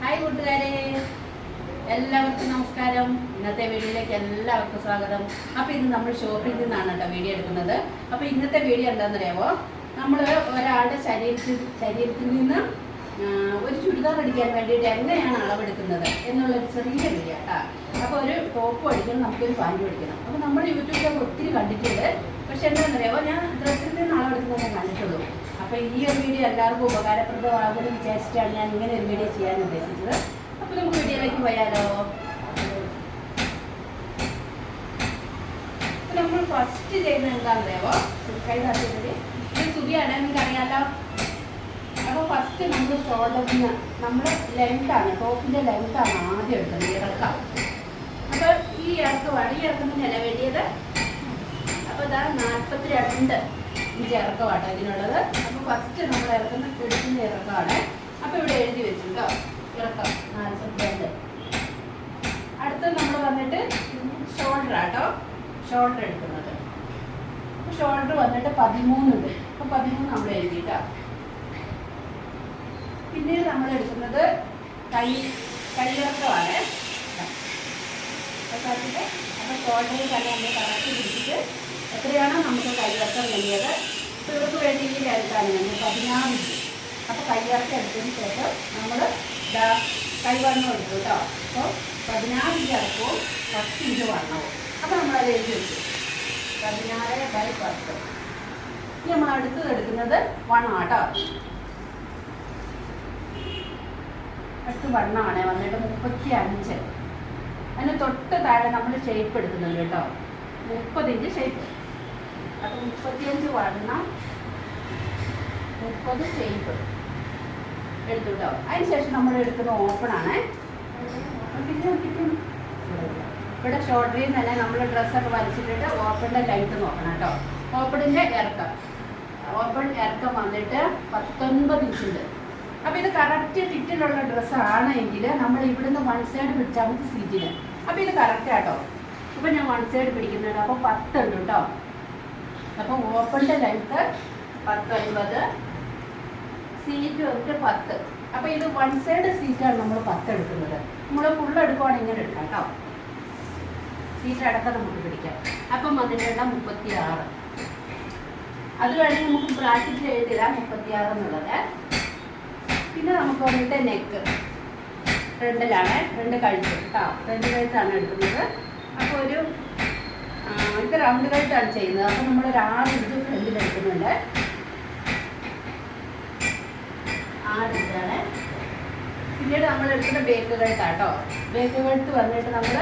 Hi കൂട്ടുകാരെ. എല്ലാവർക്കും നമസ്കാരം. ഇന്നത്തെ വീഡിയോയിലേക്ക് എല്ലാവർക്കും സ്വാഗതം. അപ്പോൾ ഇന്ന് നമ്മൾ ഷോപ്പിൽ നിന്നാണ് കേട്ടോ വീഡിയോ എടുക്കുന്നത്. അപ്പോൾ ഇന്നത്തെ വീഡിയോ എന്താണെന്നറിയാമോ നമ്മൾ ഒരാളുടെ ശരീരത്തിൽ ശരീരത്തിൽ നിന്ന് ഒരു ചുരിദാർ അടിക്കാൻ വേണ്ടിയിട്ട് എങ്ങനെയാണ് അളവെടുക്കുന്നത് എന്നുള്ളൊരു ചെറിയ വീഡിയോ കേട്ടോ അപ്പോൾ ഒരു ടോപ്പ് അടിക്കണം നമുക്കൊരു പാന്റ് അടിക്കണം. അപ്പോൾ നമ്മൾ യൂട്യൂബിലൊക്കെ ഒത്തിരി കണ്ടിട്ടുണ്ട്. പക്ഷെ എന്താണെന്നറിയാമോ ഞാൻ ഡ്രസ്സിൽ നിന്ന് അളവെടുക്കുന്നതേ അപ്പോൾ ഈ ഒരു വീഡിയോ എല്ലാവർക്കും ഉപകാരപ്രദമാകുമെന്ന് വിചാരിച്ചിട്ടാണ് ഞാൻ ഇങ്ങനെ ഒരു വീഡിയോ ചെയ്യാൻ ഉദ്ദേശിച്ചത്. അപ്പോൾ നമുക്ക് വീഡിയോയിലേക്ക് പോയാലോ? നമ്മൾ ഫസ്റ്റ് ചെയ്യുന്നത് എന്താണെന്നറിയാമോ സുഖായി തട്ടിയത് ഇത് സുഖിയാണ് നിങ്ങൾക്ക് അറിയാലോ അപ്പോൾ ഫസ്റ്റ് നമ്മൾ ഷോൾഡറിന് നമ്മൾ ലെങ്താണ് ടോപ്പിന്റെ ലെങ്താണ് ആദ്യം എടുക്കുന്നത് ഇറക്കാം. അപ്പോൾ ഈ ഇറക്കമാണ് ഈ ഇറക്കത്തിനല്ല വേണ്ടിയത് അപ്പോൾ ഇതാണ് നാൽപ്പത്തി രണ്ട് ഇഞ്ച് ഇറക്കമാട്ടോ ഇതിനുള്ളത്. അപ്പോൾ ഫസ്റ്റ് നമ്മൾ ഇറക്കുന്ന എടുക്കുന്ന ഇറക്കമാണ്. അപ്പോൾ ഇവിടെ എഴുതി വെച്ചു ഇറക്കം. നാല് രണ്ട് അടുത്ത് നമ്മൾ വന്നിട്ട് ഷോൾഡർ ആട്ടോ? ഷോൾഡർ എടുക്കുന്നത്. ഷോൾഡർ വന്നിട്ട് പതിമൂന്നുണ്ട് അപ്പോൾ പതിമൂന്ന് നമ്മൾ എഴുതിയിട്ടാ പിന്നീട് നമ്മൾ എടുക്കുന്നത് കൈ കൈയിറക്കമാണ്. അപ്പോൾ ഷോൾഡറിൽ തന്നെ നമ്മൾ കറക്റ്റ് പിടിച്ചിട്ട് എത്രയാണോ നമുക്ക് കയ്യിറക്കം വേണ്ടിയത്. ഇവർക്ക് വേണ്ടി ഈ ലെങ്ത്താണ് പതിനാറ് അപ്പോൾ കയ്യിറക്കം എടുത്തതിന് ശേഷം നമ്മൾ ഇതാ കൈവണ്ണം എടുത്തു കേട്ടോ. അപ്പോൾ പതിനാറ് ഇഞ്ച് ഇറക്കവും പത്ത് ഇഞ്ച് വണ്ണവും അപ്പോൾ നമ്മളത് എഴുതി വെച്ചു. പതിനാറ് ബൈ പത്ത്. ഇനി നമ്മൾ അടുത്തത് എടുക്കുന്നത് വണ്ണാട്ടോ അടുത്ത് വണ്ണമാണ്. വന്നിട്ട് മുപ്പത്തി അഞ്ച് അതിന് തൊട്ട് താഴെ നമ്മൾ ഷേപ്പ് എടുക്കുന്നുണ്ട് കേട്ടോ. മുപ്പത് ഇഞ്ച് ഷേപ്പ് അപ്പം മുപ്പത്തിയഞ്ച് വണ്ണം മുപ്പത് ഷേപ്പ് എടുത്തു അതിന് ശേഷം നമ്മൾ എടുക്കുന്ന ഓപ്പൺ ആണ്. ഇവിടെ ഷോർട്ടറിൽ തന്നെ നമ്മൾ ഡ്രസ്സൊക്കെ വലിച്ചിട്ടിട്ട് ഓപ്പണിന്റെ ലൈറ്റ് നോക്കണം കേട്ടോ. ഓപ്പണിന്റെ ഇറക്കം. ഓപ്പൺ ഇറക്കം വന്നിട്ട് പത്തൊൻപത് ഇഞ്ചുണ്ട് അപ്പോൾ ഇത് കറക്റ്റ് ഫിറ്റിലുള്ള ഡ്രസ്സാണെങ്കിൽ നമ്മൾ ഇവിടുന്ന് വൺ സൈഡ് പിടിച്ചാൽ മതി സീറ്റിന് അപ്പോൾ ഇത് കറക്റ്റ് ആട്ടോ. അപ്പോൾ ഞാൻ വൺ സൈഡ് പിടിക്കുന്നുണ്ട് അപ്പോൾ പത്തുണ്ട് കേട്ടോ. അപ്പോൾ ഓപ്പണിന്റെ ലെങ്ത്ത് പത്തൊൻപത്. സീറ്റ് വന്നിട്ട് പത്ത്. അപ്പോൾ ഇത് വൺ സൈഡ് സീറ്റാണ് നമ്മൾ പത്ത് എടുക്കുന്നത്. നമ്മൾ ഫുൾ എടുക്കുവാണെങ്കിൽ ഇങ്ങനെ എടുക്കാം കേട്ടോ. സീറ്റ് അടക്കം നമുക്ക് പിടിക്കാം. അപ്പം വന്നിട്ടുള്ള മുപ്പത്തി ആറ് അത് വേണമെങ്കിൽ നമുക്ക് ബ്രാക്കറ്റിൽ എഴുതിയിടാം മുപ്പത്തി ആറ് എന്നുള്ളത്. പിന്നെ നമുക്ക് വന്നിട്ട് നെക്ക് ഫ്രണ്ടിലാണ് രണ്ട് കഴുത്ത്. കേട്ടോ. രണ്ട് കഴുത്താണ് എടുക്കുന്നത്. അപ്പോൾ ഒരു ഇത് റൗണ്ട് കഴുത്താണ് ചെയ്യുന്നത്. അപ്പോൾ നമ്മൾ ഒരു ആറ് ഇഞ്ച് ഫ്രണ്ടിൽ എടുക്കുന്നുണ്ട്. ആറ് ഇഞ്ചാണ് പിന്നീട് നമ്മൾ എടുക്കുന്ന ബേക്ക് കഴുത്താട്ടോ ബേക്ക് കഴുത്ത് വന്നിട്ട് നമ്മൾ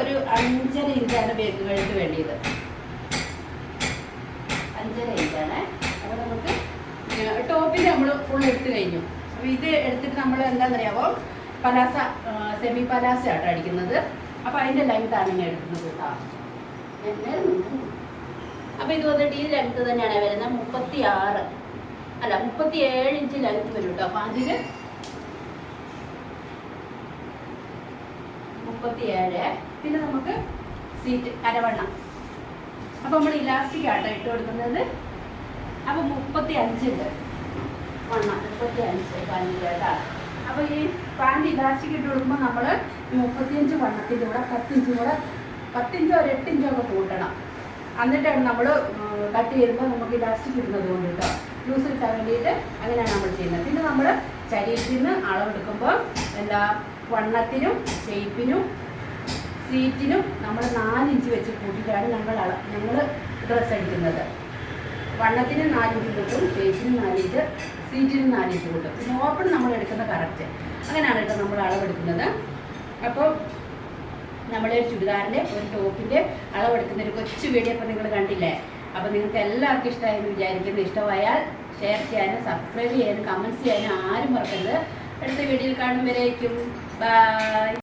ഒരു അഞ്ചര ഇഞ്ചാണ് ബേക്ക് കഴുത്ത് വേണ്ടിയത്. അഞ്ചര ഇഞ്ചാണ് അപ്പോൾ നമുക്ക് ടോപ്പിൽ നമ്മൾ ഫുൾ എടുത്തു കഴിഞ്ഞു. അപ്പോൾ ഇത് എടുത്തിട്ട് നമ്മൾ എന്താണെന്നറിയാമോ പലാസ സെമി പലാസ ആട്ടോ അടിക്കുന്നത്. അപ്പോൾ അതിന്റെ ലെങ്താണ് ഇങ്ങനെ എടുക്കുന്നത് കേട്ടോ അപ്പോൾ ഇത് വന്നിട്ട് ഈ ലെങ്ത് തന്നെയാണ് വരുന്നത്. മുപ്പത്തി ആറ് അല്ല മുപ്പത്തി ഏഴ് ഇഞ്ച് ലെങ്ത് വരും കേട്ടോ അപ്പോൾ അതിൽ മുപ്പത്തി ഏഴ് പിന്നെ നമുക്ക് സീറ്റ് അരവണ്ണം. അപ്പോൾ നമ്മൾ ഇലാസ്റ്റിക് ആട്ടോ ഇട്ട് കൊടുക്കുന്നത്. അപ്പോൾ മുപ്പത്തി അഞ്ചുണ്ട് വണ്ണം. മുപ്പത്തി അഞ്ച് പാന്റ് കേട്ടോ അപ്പോൾ ഈ പാന്റ് ഇലാസ്റ്റിക് ഇട്ട് കൊടുക്കുമ്പോൾ നമ്മൾ മുപ്പത്തിയഞ്ച് വണ്ണത്തിന്റെ കൂടെ പത്തിഞ്ച് കൂടെ പത്തിഞ്ചോ ഒരു എട്ടിഞ്ചോ ഒക്കെ കൂട്ടണം. എന്നിട്ടാണ് നമ്മൾ കട്ട് ചെയ്യുമ്പോൾ നമുക്ക് ഇലാസ്റ്റിക് ഇടുന്നത് കൊണ്ട് കേട്ടോ ലൂസ് കിട്ടാൻ വേണ്ടിയിട്ട് അങ്ങനെയാണ് നമ്മൾ ചെയ്യുന്നത്. പിന്നെ നമ്മൾ ശരീരത്തിൽ നിന്ന് അളവെടുക്കുമ്പോൾ എന്താ വണ്ണത്തിനും ഷേപ്പിനും സീറ്റിനും നമ്മൾ നാലിഞ്ച് വെച്ച് കൂട്ടിയിട്ടാണ് ഞങ്ങൾ ഞങ്ങൾ ഡ്രസ്സ് അടിക്കുന്നത്. വണ്ണത്തിന് നാല് കൂട്ടും നാല് ഇഞ്ച് സീറ്റിന് നാലിഞ്ച് കൂട്ടും. പിന്നെ ഓപ്പൺ നമ്മൾ എടുക്കുന്ന കറക്റ്റ് അങ്ങനെയാണ് കേട്ടോ നമ്മൾ അളവെടുക്കുന്നത്. അപ്പോൾ നമ്മൾ ഒരു ചുരിദാറിന്റെ ഒരു ടോപ്പിന്റെ അളവെടുക്കുന്ന ഒരു കൊച്ചു വീഡിയോ അപ്പോൾ നിങ്ങൾ കണ്ടില്ലേ? അപ്പോൾ നിങ്ങൾക്ക് എല്ലാവർക്കും ഇഷ്ടമായെന്ന് വിചാരിക്കുന്നു. ഇഷ്ടമായാൽ ഷെയർ ചെയ്യാനും സബ്സ്ക്രൈബ് ചെയ്യാനും കമന്റ്സ് ചെയ്യാനും ആരും മറക്കരുത്. അടുത്ത വീഡിയോയിൽ കാണുമ്പോഴേക്കും ബൈ